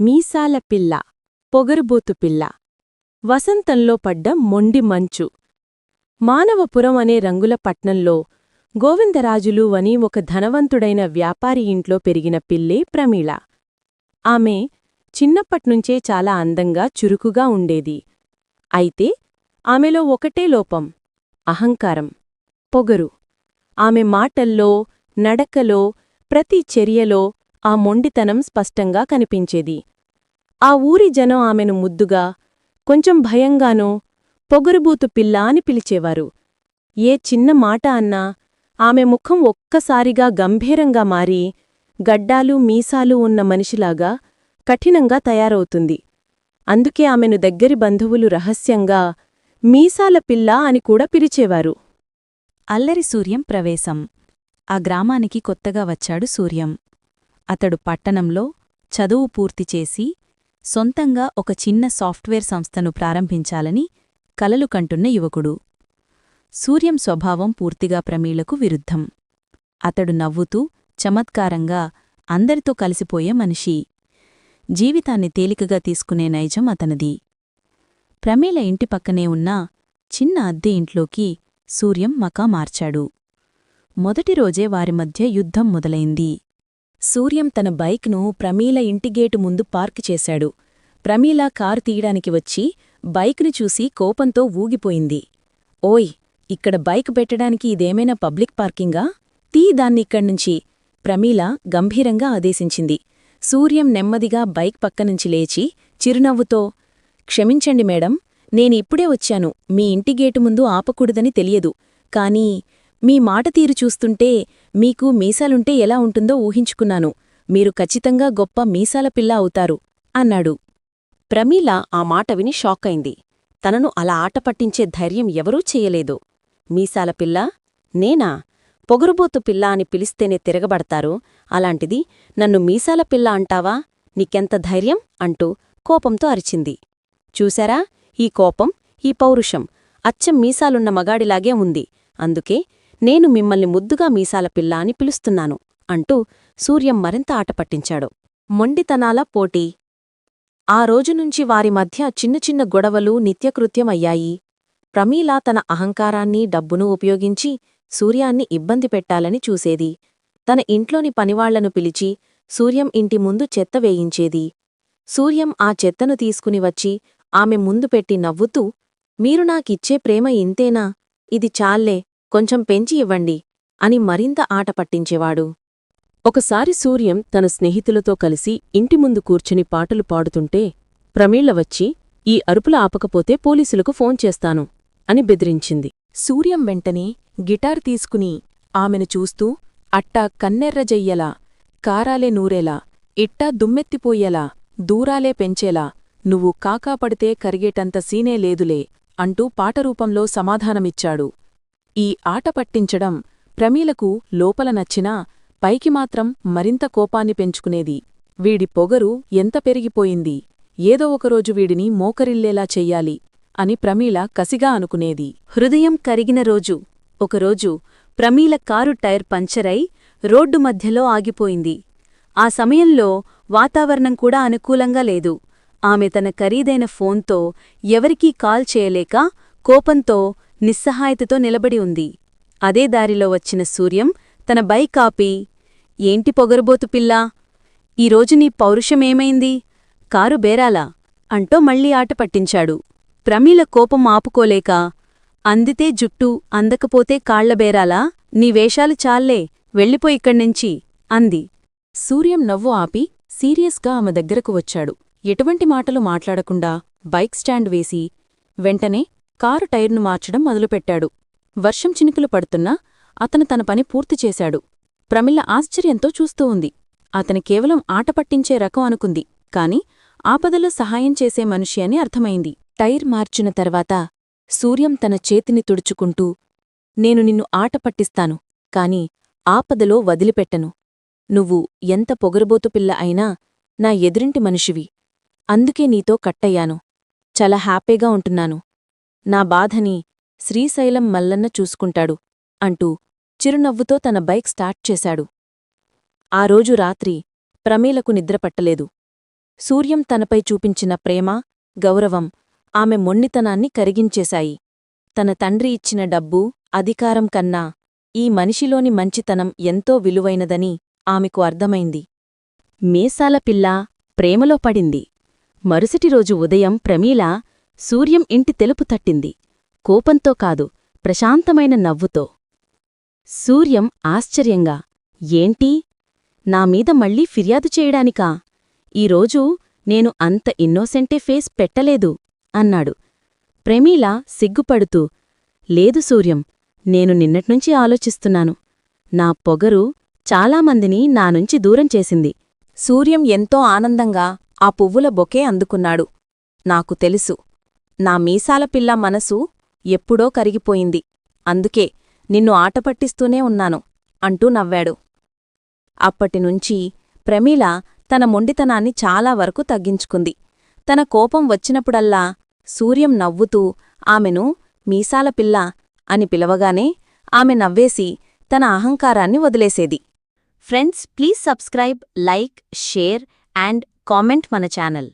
మీసాల పిల్ల పొగరుబోతు పిల్ల. వసంతంలో పడ్డ మొండి మంచు. మానవపురం అనే రంగుల పట్నంలో గోవిందరాజులు అని ఒక ధనవంతుడైన వ్యాపారి ఇంట్లో పెరిగిన పిల్లే ప్రమీళ. ఆమె చిన్నప్పట్నుంచే చాలా అందంగా చురుకుగా ఉండేది. అయితే ఆమెలో ఒకటే లోపం అహంకారం పొగరు. ఆమె మాటల్లో నడకలో ప్రతి చర్యలో ఆ మొండితనం స్పష్టంగా కనిపించేది. ఆ ఊరి జనం ఆమెను ముద్దుగా కొంచెం భయంగానో పొగరుబూతు పిల్ల అని పిలిచేవారు. ఏ చిన్న మాట అన్నా ఆమె ముఖం ఒక్కసారిగా గంభీరంగా మారి గడ్డాలు మీసాలు ఉన్న మనిషిలాగా కఠినంగా తయారవుతుంది. అందుకే ఆమెను దగ్గరి బంధువులు రహస్యంగా మీసాల పిల్ల అని కూడా పిలిచేవారు. అల్లరి సూర్యం ప్రవేశం. ఆ గ్రామానికి కొత్తగా వచ్చాడు సూర్యం. అతడు పట్టణంలో చదువు పూర్తి చేసి సొంతంగా ఒక చిన్న సాఫ్ట్వేర్ సంస్థను ప్రారంభించాలని కలలు కంటున్న యువకుడు. సూర్యం స్వభావం పూర్తిగా ప్రమీలకు విరుద్ధం. అతడు నవ్వుతూ చమత్కారంగా అందరితో కలిసిపోయే మనిషి. జీవితాన్ని తేలికగా తీసుకునే నైజం అతనిది. ప్రమీల ఇంటి పక్కనే ఉన్న చిన్న అద్దె ఇంట్లోకి సూర్యం మకా మార్చాడు. మొదటి రోజే వారి మధ్య యుద్ధం మొదలైంది. సూర్యం తన బైక్ను ప్రమీల ఇంటిగేటు ముందు పార్క్ చేశాడు. ప్రమీల కారు తీయడానికి వచ్చి బైక్ను చూసి కోపంతో ఊగిపోయింది. ఓయ్ ఇక్కడ బైక్ పెట్టడానికి ఇదేమైనా పబ్లిక్ పార్కింగా? తీ దాన్నిక్కడ్నుంచి ప్రమీల గంభీరంగా ఆదేశించింది. సూర్యం నెమ్మదిగా బైక్ పక్కనుంచి లేచి చిరునవ్వుతో క్షమించండి మేడం నేనిప్పుడే వచ్చాను. మీ ఇంటి గేటు ముందు ఆపకూడదని తెలియదు. కానీ మీ మాట తీరు చూస్తుంటే మీకు మీసాలుంటే ఎలా ఉంటుందో ఊహించుకున్నాను. మీరు ఖచ్చితంగా గొప్ప మీసాల పిల్ల అవుతారు అన్నాడు. ప్రమీల ఆ మాట విని షాకైంది తనను అలా ఆట పట్టించే ధైర్యం ఎవరూ చెయ్యలేదు మీసాల పిల్ల? నేనా? పొగరుబోతు పిల్ల అని పిలిస్తేనే తిరగబడతారు. అలాంటిది నన్ను మీసాల పిల్ల అంటావా? నీకెంత ధైర్యం? అంటూ కోపంతో అరిచింది. చూశారా? ఈ కోపం ఈ పౌరుషం. అచ్చం మీసాలున్న మగాడిలాగే ఉంది. అందుకే నేను మిమ్మల్ని ముద్దుగా మీసాల పిల్ల అని పిలుస్తున్నాను అంటూ సూర్యం మరింత ఆటపట్టించాడు మొండితనాల పోటీ. ఆ రోజునుంచి వారి మధ్య చిన్న చిన్న గొడవలు నిత్యకృత్యం అయ్యాయి ప్రమీల తన అహంకారాన్ని డబ్బును ఉపయోగించి సూర్యాన్ని ఇబ్బంది పెట్టాలని చూసేది. తన ఇంట్లోని పనివాళ్ళను పిలిచి సూర్యం ఇంటి ముందు చెత్త వేయించేది. సూర్యం ఆ చెత్తను తీసుకుని వచ్చి ఆమె ముందు పెట్టి నవ్వుతూ మీరు నాకిచ్చే ప్రేమ ఇంతేనా? ఇది చాల్లే. కొంచెం పెంచి ఇవ్వండి అని మరింత ఆట పట్టించేవాడు. ఒకసారి సూర్యం తన స్నేహితులతో కలిసి ఇంటి ముందు కూర్చుని పాటలు పాడుతుంటే ప్రమీళ్ళ వచ్చి ఈ అరుపుల ఆపకపోతే పోలీసులకు ఫోన్ చేస్తాను అని బెదిరించింది. సూర్యం వెంటనే గిటార్ తీసుకుని ఆమెను చూస్తూ అట్టా కన్నెర్రజెయ్యలా కారాలే నూరేలా ఇట్టా దుమ్మెత్తిపోయేలా దూరాలే పెంచేలా నువ్వు కాకాపడితే కరిగేటంత సీనే లేదులే అంటూ పాటరూపంలో సమాధానమిచ్చాడు. ఈ ఆట పట్టించడం ప్రమీలకు లోపల నచ్చినా పైకి మాత్రం మరింత కోపాన్ని పెంచుకునేది. వీడి పొగరు ఎంత పెరిగిపోయింది? ఏదో ఒకరోజు వీడిని మోకరిల్లేలా చెయ్యాలి అని ప్రమీల కసిగా అనుకునేది. హృదయం కరిగిన రోజు. ఒకరోజు ప్రమీల కారు టైర్ పంచరై రోడ్డు మధ్యలో ఆగిపోయింది. ఆ సమయంలో వాతావరణం కూడా అనుకూలంగా లేదు. ఆమె తన ఖరీదైన ఫోన్తో ఎవరికీ కాల్ చేయలేక కోపంతో నిస్సహాయతతో నిలబడి ఉంది. అదే దారిలో వచ్చిన సూర్యం తన బైక్ ఆపి ఏంటి పొగరబోతు పిల్లా? ఈరోజు నీ పౌరుషమేమైంది కారు బేరాలా? అంటూ మళ్ళీ ఆట పట్టించాడు. ప్రమీల కోపం ఆపుకోలేక అందితే జుట్టు అందకపోతే కాళ్ళబేరాలా నీ వేషాలు చాల్లే వెళ్ళిపోయిక్కడ్నించి అంది. సూర్యం నవ్వు ఆపి సీరియస్గా ఆమె దగ్గరకు వచ్చాడు. ఎటువంటి మాటలు మాట్లాడకుండా బైక్ స్టాండ్ వేసి వెంటనే కారు టైర్ను మార్చడం మొదలుపెట్టాడు. వర్షం చినుకులు పడుతున్నా అతను తన పని పూర్తి చేశాడు. ప్రమిళ ఆశ్చర్యంతో చూస్తూ ఉంది. అతని కేవలం ఆట పట్టించే రకం అనుకుంది కాని ఆపదలో సహాయం చేసే మనిషి అని అర్థమైంది. టైర్ మార్చిన తర్వాత సూర్యం తన చేతిని తుడుచుకుంటూ నేను నిన్ను ఆట పట్టిస్తాను కాని ఆపదలో వదిలిపెట్టను. నువ్వు ఎంత పొగరబోతు పిల్ల అయినా నా ఎదురింటి మనిషివి. అందుకే నీతో కట్టయ్యాను. చాలా హ్యాపీగా ఉంటున్నాను. నా బాధని శ్రీశైలం మల్లన్న చూసుకుంటాడు అంటూ చిరునవ్వుతో తన బైక్ స్టార్ట్ చేశాడు. ఆ రోజు రాత్రి ప్రమీలకు నిద్రపట్టలేదు. సూర్యం తనపై చూపించిన ప్రేమ గౌరవం ఆమె మొండితనాన్ని కరిగించేశాయి. తన తండ్రి ఇచ్చిన డబ్బు అధికారం కన్నా ఈ మనిషిలోని మంచితనం ఎంతో విలువైనదని ఆమెకు అర్థమైంది. మీసాల పిల్ల ప్రేమలో పడింది. మరుసటి రోజు ఉదయం ప్రమీల సూర్యం ఇంటి తెలుపు తట్టింది. కోపంతో కాదు ప్రశాంతమైన నవ్వుతో. సూర్యం ఆశ్చర్యంగా ఏంటి? నామీద మళ్ళీ ఫిర్యాదు చేయడానికా? ఈరోజు నేను అంత ఇన్నోసెంటే ఫేస్ పెట్టలేదు అన్నాడు. ప్రమీల సిగ్గుపడుతూ లేదు సూర్యం నేను నిన్నట్నుంచి ఆలోచిస్తున్నాను. నా పొగరు చాలామందిని నానుంచి దూరం చేసింది. సూర్యం ఎంతో ఆనందంగా ఆ పువ్వుల బొకే అందుకున్నాడు. నాకు తెలుసు. నా మీసాల పిల్ల మనసు ఎప్పుడో కరిగిపోయింది. అందుకే నిన్ను ఆటపట్టిస్తూనే ఉన్నాను అంటూ నవ్వాడు. అప్పటినుంచి ప్రమీల తన మొండితనాన్ని చాలా వరకు తగ్గించుకుంది. తన కోపం వచ్చినప్పుడల్లా సూర్యం నవ్వుతూ ఆమెను మీసాల పిల్ల అని పిలవగానే ఆమె నవ్వేసి తన అహంకారాన్ని వదిలేసేది. Friends please subscribe like share and comment మన ఛానల్.